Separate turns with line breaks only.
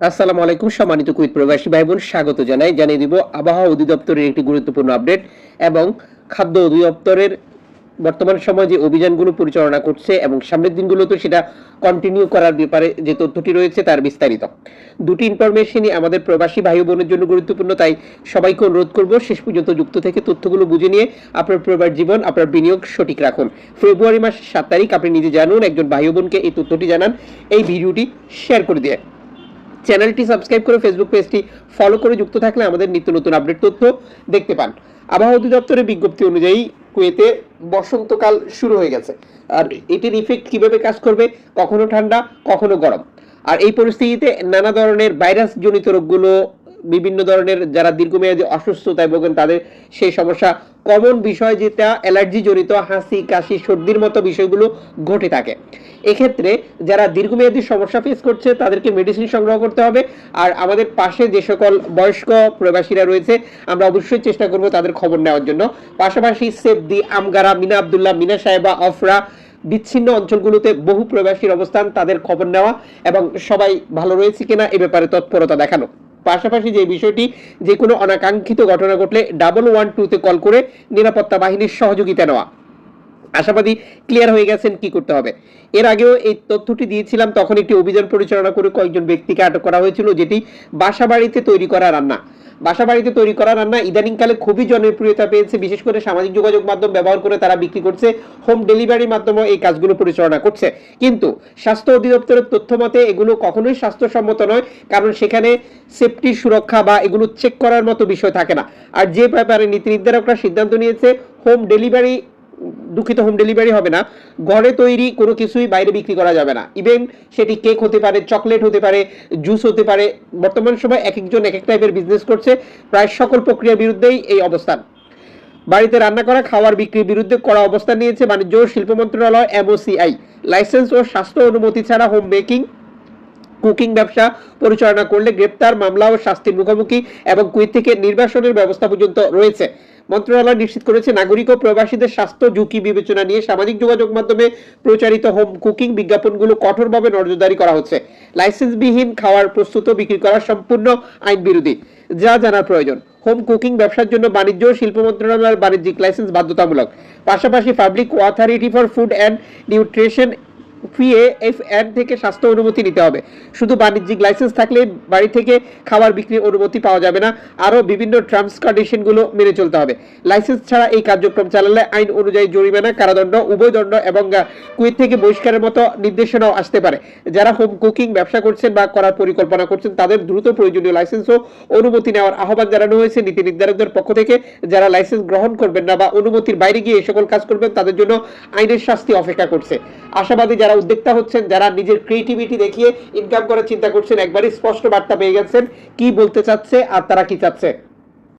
আসসালামু আলাইকুম, সম্মানিত কুইত প্রবাসী ভাই বোন স্বাগত জানাই। জানিয়ে দিব, আবহাওয়া অধিদপ্তরের একটি গুরুত্বপূর্ণ আপডেট এবং খাদ্য অধিদপ্তরের বর্তমান সময় যে অভিযানগুলো পরিচালনা করছে এবং সামনের দিনগুলোতে সেটা কন্টিনিউ করার ব্যাপারে যে তথ্যটি রয়েছে তার বিস্তারিত। দুটি ইনফরমেশনই আমাদের প্রবাসী ভাই বোনের জন্য গুরুত্বপূর্ণ, তাই সবাইকে অনুরোধ করব, শেষ পর্যন্ত যুক্ত থেকে তথ্যগুলো বুঝে নিয়ে আপনার প্রবাস জীবন, আপনার বিনিয়োগ সঠিক রাখুন। ফেব্রুয়ারি মাসের সাত তারিখ, আপনি নিজে জানুন, একজন ভাই বোনকে এই তথ্যটি জানান, এই ভিডিওটি শেয়ার করে দিয়ে। চ্যানেলটি সাবস্ক্রাইব করে ফেসবুক পেজটি ফলো করে যুক্ত থাকলে আমাদের নিত্য নতুন আপডেট তথ্য দেখতে পান। আবহাওয়া অধিদপ্তরের বিজ্ঞপ্তি অনুযায়ী কুয়েতে বসন্তকাল শুরু হয়ে গেছে। আর এটির ইফেক্ট কীভাবে কাজ করবে, কখনো ঠান্ডা, কখনো গরম। আর এই পরিস্থিতিতে নানা ধরনের ভাইরাস জনিত রোগগুলো বিভিন্ন ধরনের যারা দীর্ঘমেয়াদী অসুস্থতায় ভোগেন, তাদের সেই সমস্যা। কমন বিষয় যেটা অ্যালার্জি জনিত হাসি, কাশি, সর্দির মতো বিষয়গুলো ঘটে থাকে। এক্ষেত্রে যারা দীর্ঘমেয়াদী সমস্যা ফেস করছে, তাদেরকে মেডিসিন সংগ্রহ করতে হবে। আর আমাদের পাশে যে সকল বয়স্ক প্রবাসীরা রয়েছে, আমরা অবশ্যই চেষ্টা করব তাদের খবর নেওয়ার জন্য। পাশাপাশি সেফদি, আমগারা, মিনা আবদুল্লাহ, মিনা সাহেবা, অফরা, বিচ্ছিন্ন অঞ্চলগুলোতে বহু প্রবাসীর অবস্থান, তাদের খবর নেওয়া এবং সবাই ভালো রয়েছে কিনা এ ব্যাপারে তৎপরতা দেখানো। পাশাপাশি যে বিষয়টি, যে কোনো অনাকাঙ্ক্ষিত ঘটনা ঘটলে ডাবল ওয়ান টুতে কল করে নিরাপত্তা বাহিনীর সহযোগিতা নেওয়া। আশাবাদী ক্লিয়ার হয়ে গেছেন কি করতে হবে। এর আগেও এই তথ্যটি দিয়েছিলাম, তখন একটি অভিযান পরিচালনা করে কয়েকজন ব্যক্তিকে আটক করা হয়েছিল, যেটি বাসা বাড়িতে তৈরি করা রান্না। বাসা বাড়িতে তৈরি করা রান্না ইদানিংকালে খুবই জনপ্রিয়তা পেয়েছে, বিশেষ করে সামাজিক যোগাযোগ মাধ্যম ব্যবহার করে তারা বিক্রি করছে হোম ডেলিভারির মাধ্যমে এই কাজগুলো পরিচালনা করছে। কিন্তু স্বাস্থ্য অধিদপ্তরের তথ্য মতে, এগুলো কখনোই স্বাস্থ্যসম্মত নয়, কারণ সেখানে সেফটির সুরক্ষা বা এগুলো চেক করার মতো বিষয় থাকে না। আর যে ব্যাপারে নীতি নির্ধারকরা সিদ্ধান্ত নিয়েছে হোম ডেলিভারি দুঃখিত হোম ডেলিভারি হবে না। ঘরে তৈরি কোনো কিছুই বাইরে বিক্রি করা যাবে না। ইভেন সেটি কেক হতে পারে চকলেট হতে পারে জুস হতে পারে, বর্তমান সময় এক একজন এক এক টাইপের বিজনেস করছে, প্রায় সকল প্রক্রিয়ার বিরুদ্ধেই এই অবস্থান। বাড়িতে রান্না করা, খাওয়ার বিক্রির বিরুদ্ধে করা অবস্থান নিয়েছে বাণিজ্য ও শিল্প মন্ত্রণালয় এমওসিআই লাইসেন্স ও স্বাস্থ্য অনুমতি ছাড়া হোম বেকিং কুকিং ব্যবসা পরিচালনা করলে গ্রেপ্তার, মামলা ও শাস্তির মুখোমুখি এবং কুইত থেকে নির্বাসনের ব্যবস্থা পর্যন্ত রয়েছে। মন্ত্রণালয় নিশ্চিত করেছে, নাগরিক ও প্রবাসীদের স্বাস্থ্য ঝুঁকি বিবেচনা নিয়ে সামাজিক যোগাযোগ মাধ্যমে প্রচারিত হোম কুকিং বিজ্ঞাপনগুলো কঠোরভাবে নজরদারি করা হচ্ছে। লাইসেন্সবিহীন খাওয়ার প্রস্তুত বিক্রি করা সম্পূর্ণ আইন বিরোধী, যা জানার প্রয়োজন। হোম কুকিং ব্যবসার জন্য বাণিজ্য, শিল্প মন্ত্রণালয়ের বাণিজ্যিক লাইসেন্স বাধ্যতামূলক। পাশাপাশি public authority for food and nutrition P A F থেকে স্বাস্থ্য অনুমতি নিতে হবে। শুধু বাণিজ্যিক লাইসেন্স থাকলে বাড়ি থেকে খাবার বিক্রির অনুমতি পাওয়া যাবে না, আরও বিভিন্ন টার্মস কন্ডিশনগুলো মেনে চলতে হবে। লাইসেন্স ছাড়া এই কার্যক্রম চালালে আইন অনুযায়ী জরিমানা, কারাদণ্ড, উভয় দণ্ড এবং কুয়েত থেকে বহিষ্কারের মতো নির্দেশনাও আসতে পারে। যারা হোম কুকিং ব্যবসা করছেন বা করার পরিকল্পনা করছেন, তাদের দ্রুত প্রয়োজনীয় লাইসেন্স ও অনুমতি নেওয়ার আহ্বান জানানো হয়েছে। নীতি নির্ধারকদের পক্ষ থেকে যারা লাইসেন্স গ্রহণ করবেন না বা অনুমতির বাইরে গিয়ে এই সকল কাজ করবেন, তাদের জন্য আইনের শাস্তি অপেক্ষা করছে। আশাবাদী যারা উদ্যোক্তা হচ্ছেন যারা নিজের ক্রিয়েটিভিটি দেখিয়ে ইনকাম করার চিন্তা করছেন। একবারই স্পষ্ট বার্তা পেয়ে গেছেন। কি বলতে চাচ্ছে আর তারা কি চাচ্ছে?